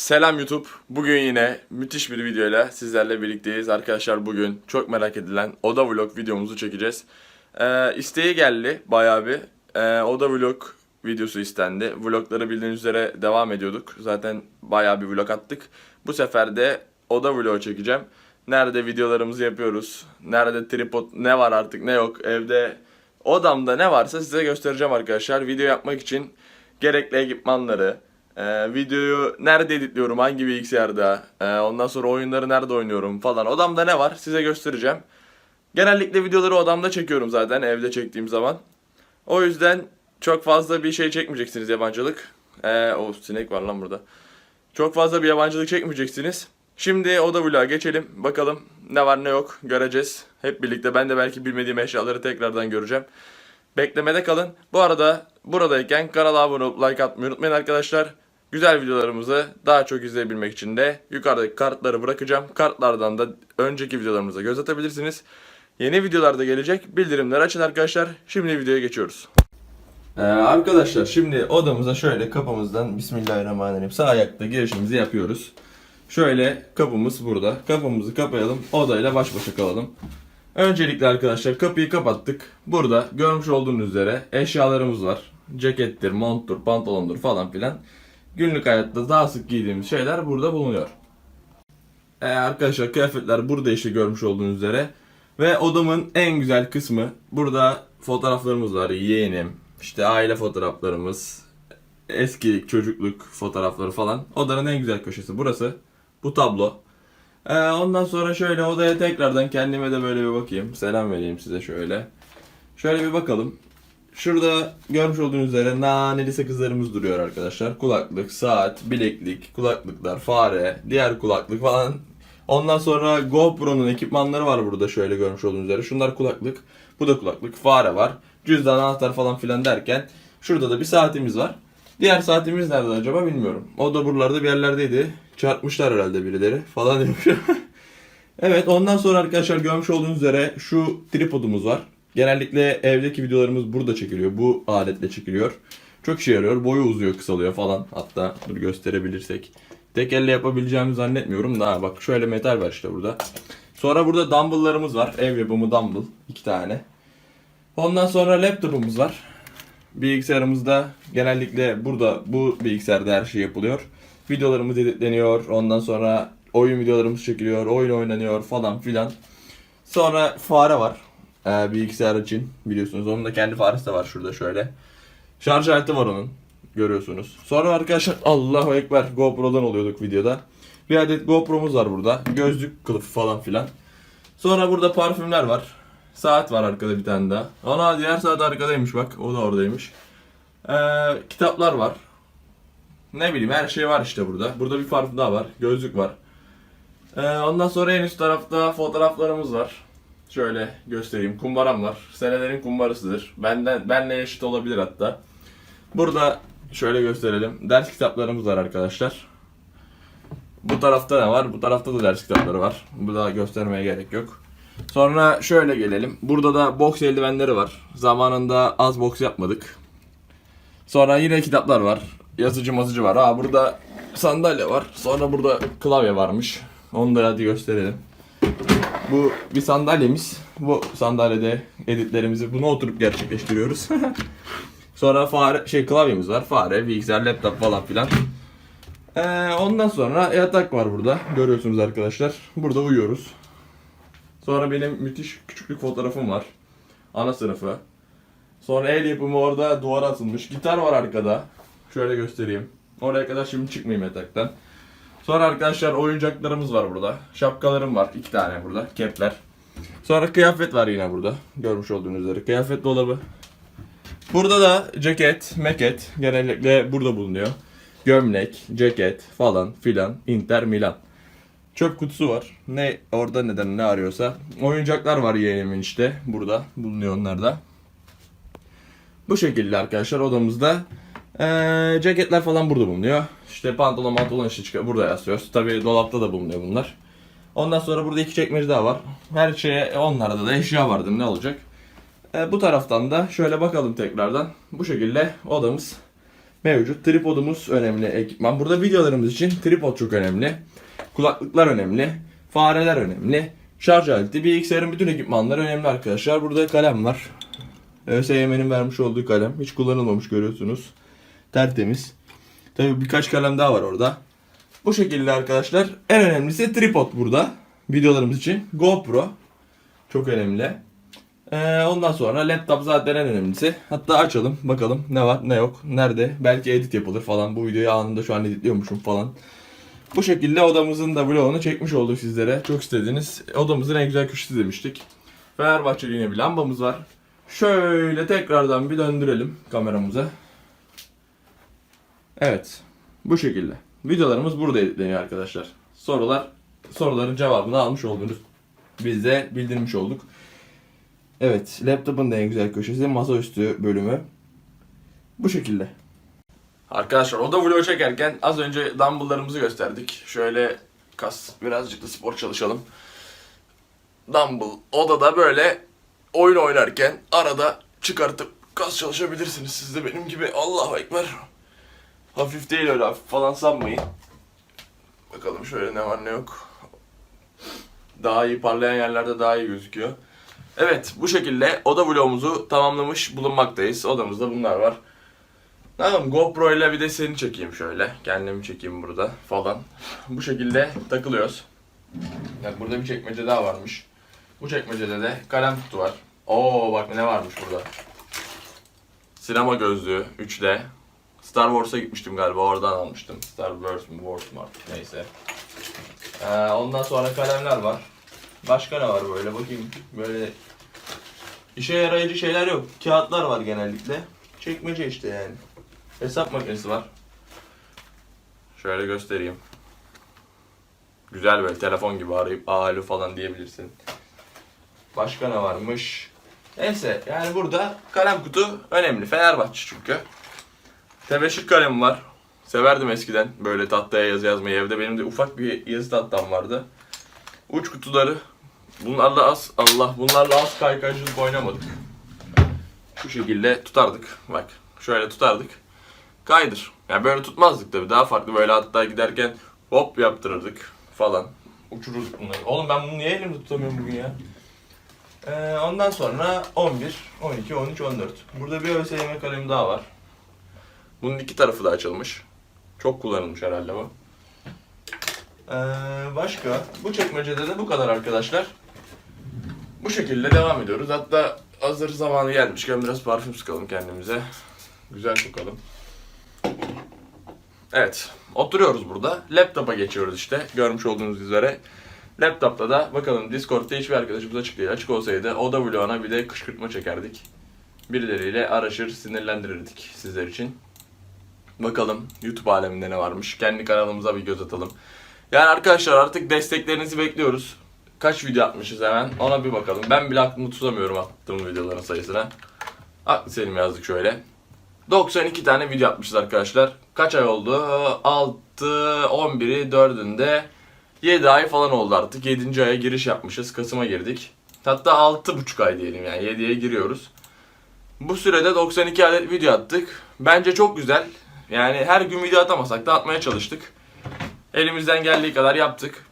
Selam YouTube. Bugün yine müthiş bir videoyla sizlerle birlikteyiz. Arkadaşlar bugün çok merak edilen Oda Vlog videomuzu çekeceğiz. Ee, isteği geldi bayağı bir. Ee, Oda Vlog videosu istendi. Vlogları bildiğiniz üzere devam ediyorduk. Zaten bayağı bir vlog attık. Bu sefer de Oda Vlog çekeceğim. Nerede videolarımızı yapıyoruz. Nerede tripod ne var artık ne yok. Evde odamda ne varsa size göstereceğim arkadaşlar. Video yapmak için gerekli ekipmanları, ee, videoyu nerede editliyorum, hangi bilgisayarda, ee, ondan sonra oyunları nerede oynuyorum falan. Odamda ne var size göstereceğim. Genellikle videoları odamda çekiyorum zaten evde çektiğim zaman. O yüzden çok fazla bir şey çekmeyeceksiniz yabancılık. Ee, o sinek var lan burada. Çok fazla bir yabancılık çekmeyeceksiniz. Şimdi oda vloga geçelim. Bakalım ne var ne yok göreceğiz. Hep birlikte ben de belki bilmediğim eşyaları tekrardan göreceğim. Beklemede kalın. Bu arada buradayken kanala abone olup like atmayı unutmayın arkadaşlar. Güzel videolarımızı daha çok izleyebilmek için de yukarıdaki kartları bırakacağım. Kartlardan da önceki videolarımıza göz atabilirsiniz. Yeni videolarda gelecek. Bildirimler açın arkadaşlar. Şimdi videoya geçiyoruz. Ee, arkadaşlar şimdi odamıza şöyle kapımızdan Bismillahirrahmanirrahim sağ ayakta girişimizi yapıyoruz. Şöyle kapımız burada. Kapımızı kapayalım. Odayla baş başa kalalım. Öncelikle arkadaşlar kapıyı kapattık. Burada görmüş olduğunuz üzere eşyalarımız var. Cekettir, monttur, pantolondur falan filan. Günlük hayatta daha sık giydiğimiz şeyler burada bulunuyor. Ee, arkadaşlar kıyafetler burada işte görmüş olduğunuz üzere. Ve odamın en güzel kısmı burada fotoğraflarımız var. Yeğenim, işte aile fotoğraflarımız, eski çocukluk fotoğrafları falan. Odanın en güzel köşesi burası. Bu tablo. Ee, ondan sonra şöyle odaya tekrardan kendime de böyle bir bakayım. Selam vereyim size şöyle. Şöyle bir bakalım. Şurada görmüş olduğunuz üzere naneli sakızlarımız duruyor arkadaşlar. Kulaklık, saat, bileklik, kulaklıklar, fare, diğer kulaklık falan. Ondan sonra GoPro'nun ekipmanları var burada şöyle görmüş olduğunuz üzere. Şunlar kulaklık, bu da kulaklık, fare var. Cüzdan, anahtar falan filan derken şurada da bir saatimiz var. Diğer saatimiz nerede acaba bilmiyorum. O da buralarda bir yerlerdeydi. Çarpmışlar herhalde birileri falan demiş. evet ondan sonra arkadaşlar görmüş olduğunuz üzere şu tripodumuz var. Genellikle evdeki videolarımız burada çekiliyor. Bu aletle çekiliyor. Çok işe yarıyor. Boyu uzuyor, kısalıyor falan. Hatta dur gösterebilirsek. Tek elle yapabileceğimi zannetmiyorum da bak şöyle metal var işte burada. Sonra burada dumbbell'larımız var. Ev yapımı dumbbell. iki tane. Ondan sonra laptopumuz var. Bilgisayarımızda genellikle burada bu bilgisayarda her şey yapılıyor. Videolarımız editleniyor. Ondan sonra oyun videolarımız çekiliyor. Oyun oynanıyor falan filan. Sonra fare var. Ee, bilgisayar için biliyorsunuz. Onun da kendi faresi de var şurada şöyle. Şarj aleti var onun. Görüyorsunuz. Sonra arkadaşlar Allahu Ekber GoPro'dan oluyorduk videoda. Bir adet GoPro'muz var burada. Gözlük kılıfı falan filan. Sonra burada parfümler var. Saat var arkada bir tane daha. Ana diğer saat arkadaymış bak. O da oradaymış. Ee, kitaplar var. Ne bileyim her şey var işte burada. Burada bir parfüm daha var. Gözlük var. Ee, ondan sonra en üst tarafta fotoğraflarımız var. Şöyle göstereyim. Kumbaram var. Senelerin kumbarasıdır. Benden benle eşit olabilir hatta. Burada şöyle gösterelim. Ders kitaplarımız var arkadaşlar. Bu tarafta ne var? Bu tarafta da ders kitapları var. Bu da göstermeye gerek yok. Sonra şöyle gelelim. Burada da boks eldivenleri var. Zamanında az boks yapmadık. Sonra yine kitaplar var. Yazıcı mazıcı var. Ha burada sandalye var. Sonra burada klavye varmış. Onu da hadi gösterelim. Bu bir sandalyemiz. Bu sandalyede editlerimizi buna oturup gerçekleştiriyoruz. sonra fare şey klavyemiz var. Fare, bilgisayar, laptop falan filan. Ee, ondan sonra yatak var burada. Görüyorsunuz arkadaşlar. Burada uyuyoruz. Sonra benim müthiş küçüklük fotoğrafım var. Ana sınıfı. Sonra el yapımı orada duvara asılmış. Gitar var arkada. Şöyle göstereyim. Oraya kadar şimdi çıkmayayım yataktan. Sonra arkadaşlar oyuncaklarımız var burada. Şapkalarım var. iki tane burada. Kepler. Sonra kıyafet var yine burada. Görmüş olduğunuz üzere. Kıyafet dolabı. Burada da ceket, meket genellikle burada bulunuyor. Gömlek, ceket falan filan. Inter Milan. Çöp kutusu var. Ne orada neden ne arıyorsa. Oyuncaklar var yeğenimin işte. Burada bulunuyor onlar da. Bu şekilde arkadaşlar odamızda. Ee, ceketler falan burada bulunuyor. İşte pantolon pantolon işte çıkıyor. Burada yazıyoruz. Tabi dolapta da bulunuyor bunlar. Ondan sonra burada iki çekmece daha var. Her şeye onlarda da eşya vardır ne olacak. Ee, bu taraftan da şöyle bakalım tekrardan. Bu şekilde odamız mevcut. Tripodumuz önemli ekipman. Burada videolarımız için tripod çok önemli. Kulaklıklar önemli. Fareler önemli. Şarj aleti, bilgisayarın bütün ekipmanları önemli arkadaşlar. Burada kalem var. ÖSYM'nin vermiş olduğu kalem. Hiç kullanılmamış görüyorsunuz. Tertemiz. Tabii birkaç kalem daha var orada. Bu şekilde arkadaşlar. En önemlisi tripod burada. Videolarımız için. GoPro. Çok önemli. Ee, ondan sonra laptop zaten en önemlisi. Hatta açalım bakalım ne var ne yok. Nerede? Belki edit yapılır falan. Bu videoyu anında şu an editliyormuşum falan. Bu şekilde odamızın da vlogunu çekmiş olduk sizlere. Çok istediniz. Odamızın en güzel köşesi demiştik. Fenerbahçeli yine bir lambamız var. Şöyle tekrardan bir döndürelim kameramızı. Evet. Bu şekilde. Videolarımız burada editleniyor arkadaşlar. Sorular, soruların cevabını almış oldunuz. Biz de bildirmiş olduk. Evet, laptopun da en güzel köşesi masaüstü bölümü. Bu şekilde. Arkadaşlar oda vlogu çekerken az önce dumbbelllarımızı gösterdik. Şöyle kas birazcık da spor çalışalım. Dumbbell odada böyle oyun oynarken arada çıkartıp kas çalışabilirsiniz. Siz de benim gibi Allahu Ekber. Hafif değil öyle hafif falan sanmayın. Bakalım şöyle ne var ne yok. Daha iyi parlayan yerlerde daha iyi gözüküyor. Evet bu şekilde oda vlogumuzu tamamlamış bulunmaktayız. Odamızda bunlar var. Tamam GoPro ile bir de seni çekeyim şöyle. Kendimi çekeyim burada falan. Bu şekilde takılıyoruz. Bak burada bir çekmece daha varmış. Bu çekmecede de kalem kutu var. Oo bak ne varmış burada. Sinema gözlüğü 3D. Star Wars'a gitmiştim galiba oradan almıştım. Star Wars mu Wars mu artık neyse. Ee, ondan sonra kalemler var. Başka ne var böyle bakayım. Böyle işe yarayıcı şeyler yok. Kağıtlar var genellikle. Çekmece işte yani. Hesap makinesi var. Şöyle göstereyim. Güzel böyle telefon gibi arayıp alo falan diyebilirsin. Başka ne varmış? Neyse yani burada kalem kutu önemli. Fenerbahçe çünkü. Tebeşir kalem var. Severdim eskiden böyle tahtaya yazı yazmayı evde. Benim de ufak bir yazı tahtam vardı. Uç kutuları. Bunlarla az Allah bunlarla az kaykaycılık oynamadık. Şu şekilde tutardık. Bak şöyle tutardık. Kaydır. Yani böyle tutmazdık tabii. Daha farklı böyle hatta giderken hop yaptırırdık falan. Uçururduk bunları. Oğlum ben bunu niye elimde tutamıyorum bugün ya? Ee, ondan sonra 11, 12, 13, 14. Burada bir ÖSYM kalemi daha var. Bunun iki tarafı da açılmış. Çok kullanılmış herhalde bu. Ee, başka? Bu çekmecede de bu kadar arkadaşlar. Bu şekilde devam ediyoruz. Hatta hazır zamanı gelmişken biraz parfüm sıkalım kendimize. Güzel kokalım. Evet. Oturuyoruz burada. Laptopa geçiyoruz işte. Görmüş olduğunuz üzere. Laptopta da bakalım Discord'da hiçbir arkadaşımız açık değil. Açık olsaydı o da vloguna bir de kışkırtma çekerdik. Birileriyle araşır, sinirlendirirdik sizler için. Bakalım YouTube aleminde ne varmış. Kendi kanalımıza bir göz atalım. Yani arkadaşlar artık desteklerinizi bekliyoruz. Kaç video atmışız hemen ona bir bakalım. Ben bile aklımda tutamıyorum attığım videoların sayısına. Aklı Selim yazdık şöyle. 92 tane video atmışız arkadaşlar. Kaç ay oldu? 6, 11'i 4'ünde 7 ay falan oldu artık. 7. aya giriş yapmışız. Kasım'a girdik. Hatta 6,5 ay diyelim yani 7'ye giriyoruz. Bu sürede 92 adet video attık. Bence çok güzel. Yani her gün video atamasak da atmaya çalıştık. Elimizden geldiği kadar yaptık.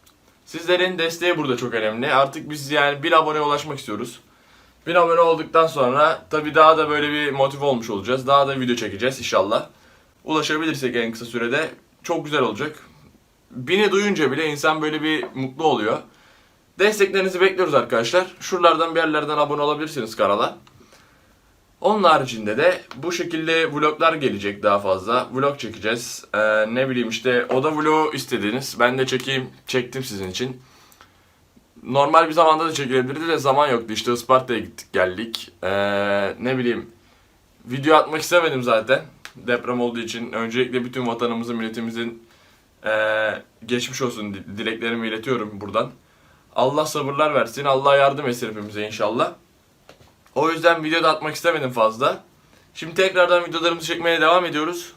Sizlerin desteği burada çok önemli. Artık biz yani 1000 aboneye ulaşmak istiyoruz. 1000 abone olduktan sonra tabii daha da böyle bir motive olmuş olacağız. Daha da video çekeceğiz inşallah. Ulaşabilirsek en kısa sürede çok güzel olacak. 1000'i duyunca bile insan böyle bir mutlu oluyor. Desteklerinizi bekliyoruz arkadaşlar. Şuralardan bir yerlerden abone olabilirsiniz kanala. Onun haricinde de bu şekilde vloglar gelecek daha fazla. Vlog çekeceğiz. Ee, ne bileyim işte oda vlogu istediniz. Ben de çekeyim, çektim sizin için. Normal bir zamanda da çekilebilirdi de zaman yoktu. İşte Isparta'ya gittik geldik. Ee, ne bileyim video atmak istemedim zaten. Deprem olduğu için. Öncelikle bütün vatanımızın, milletimizin ee, geçmiş olsun di- dileklerimi iletiyorum buradan. Allah sabırlar versin. Allah yardım etsin hepimize inşallah. O yüzden video da atmak istemedim fazla. Şimdi tekrardan videolarımızı çekmeye devam ediyoruz.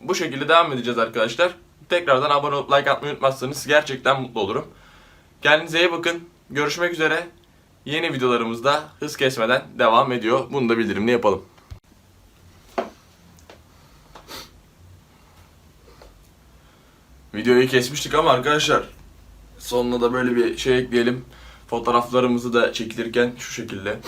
Bu şekilde devam edeceğiz arkadaşlar. Tekrardan abone olup like atmayı unutmazsanız gerçekten mutlu olurum. Kendinize iyi bakın. Görüşmek üzere. Yeni videolarımızda hız kesmeden devam ediyor. Bunu da bildirimli yapalım. Videoyu kesmiştik ama arkadaşlar sonuna da böyle bir şey ekleyelim. Fotoğraflarımızı da çekilirken şu şekilde